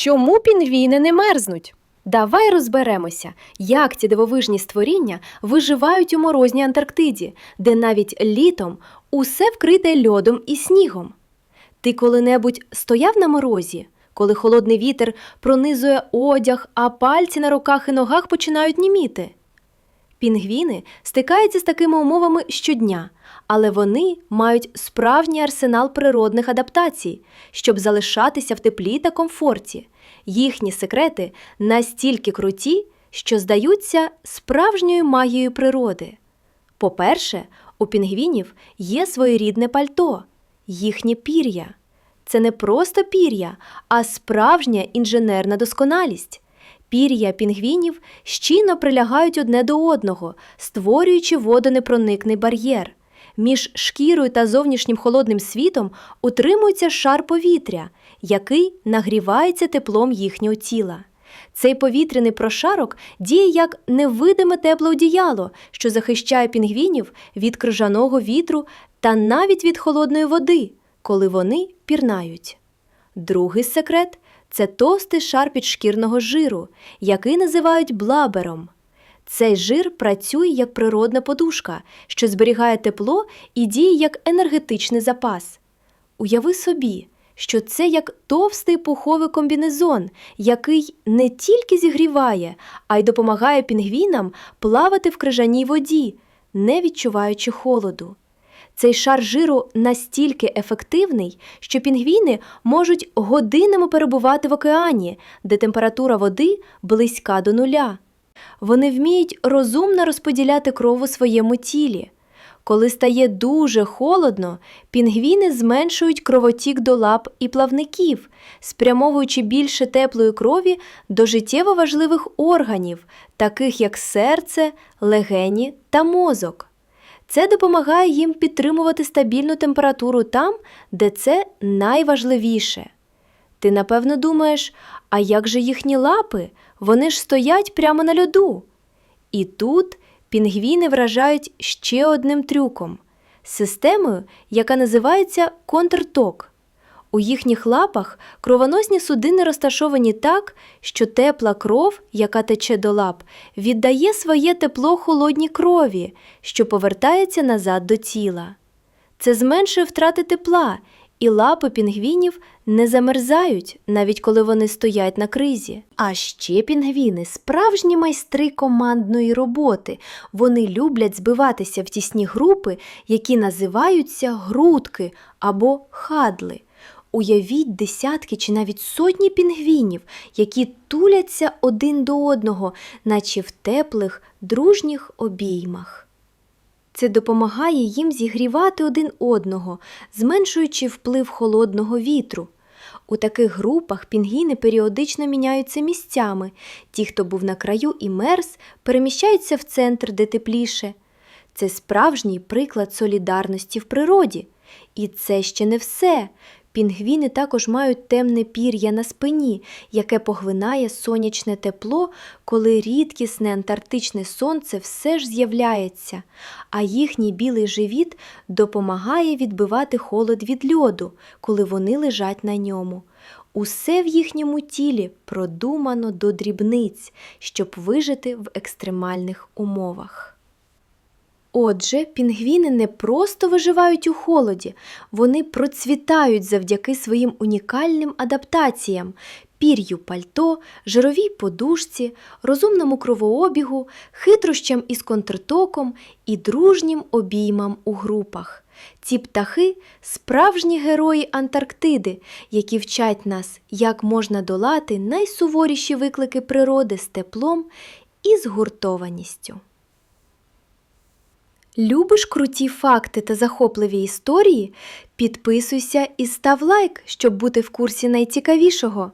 чому пінгвіни не мерзнуть? Давай розберемося, як ці дивовижні створіння виживають у морозній Антарктиді, де навіть літом усе вкрите льодом і снігом. Ти коли-небудь стояв на морозі, коли холодний вітер пронизує одяг, а пальці на руках і ногах починають німіти? Пінгвіни стикаються з такими умовами щодня, але вони мають справжній арсенал природних адаптацій, щоб залишатися в теплі та комфорті. Їхні секрети настільки круті, що здаються справжньою магією природи. По-перше, у пінгвінів є своєрідне пальто, їхнє пір'я. Це не просто пір'я, а справжня інженерна досконалість. Пір'я пінгвінів щільно прилягають одне до одного, створюючи водонепроникний бар'єр. Між шкірою та зовнішнім холодним світом утримується шар повітря, який нагрівається теплом їхнього тіла. Цей повітряний прошарок діє як невидиме тепле одіяло, що захищає пінгвінів від крижаного вітру та навіть від холодної води, коли вони пірнають. Другий секрет це товстий шар підшкірного жиру, який називають блабером. Цей жир працює як природна подушка, що зберігає тепло і діє як енергетичний запас. Уяви собі, що це як товстий пуховий комбінезон, який не тільки зігріває, а й допомагає пінгвінам плавати в крижаній воді, не відчуваючи холоду. Цей шар жиру настільки ефективний, що пінгвіни можуть годинами перебувати в океані, де температура води близька до нуля. Вони вміють розумно розподіляти кров у своєму тілі. Коли стає дуже холодно, пінгвіни зменшують кровотік до лап і плавників, спрямовуючи більше теплої крові до життєво важливих органів, таких як серце, легені та мозок. Це допомагає їм підтримувати стабільну температуру там, де це найважливіше. Ти напевно думаєш, а як же їхні лапи? Вони ж стоять прямо на льоду. І тут пінгвіни вражають ще одним трюком системою, яка називається контрток. У їхніх лапах кровоносні судини розташовані так, що тепла кров, яка тече до лап, віддає своє тепло холодній крові, що повертається назад до тіла. Це зменшує втрати тепла, і лапи пінгвінів не замерзають, навіть коли вони стоять на кризі. А ще пінгвіни справжні майстри командної роботи. Вони люблять збиватися в тісні групи, які називаються грудки або хадли. Уявіть десятки чи навіть сотні пінгвінів, які туляться один до одного, наче в теплих, дружніх обіймах. Це допомагає їм зігрівати один одного, зменшуючи вплив холодного вітру. У таких групах пінгвіни періодично міняються місцями. Ті, хто був на краю і мерз, переміщаються в центр, де тепліше. Це справжній приклад солідарності в природі. І це ще не все. Пінгвіни також мають темне пір'я на спині, яке поглинає сонячне тепло, коли рідкісне антарктичне сонце все ж з'являється, а їхній білий живіт допомагає відбивати холод від льоду, коли вони лежать на ньому. Усе в їхньому тілі продумано до дрібниць, щоб вижити в екстремальних умовах. Отже, пінгвіни не просто виживають у холоді, вони процвітають завдяки своїм унікальним адаптаціям, пір'ю пальто, жировій подушці, розумному кровообігу, хитрощам із контртоком і дружнім обіймам у групах. Ці птахи справжні герої Антарктиди, які вчать нас, як можна долати найсуворіші виклики природи з теплом і згуртованістю. Любиш круті факти та захопливі історії? Підписуйся і став лайк, щоб бути в курсі найцікавішого.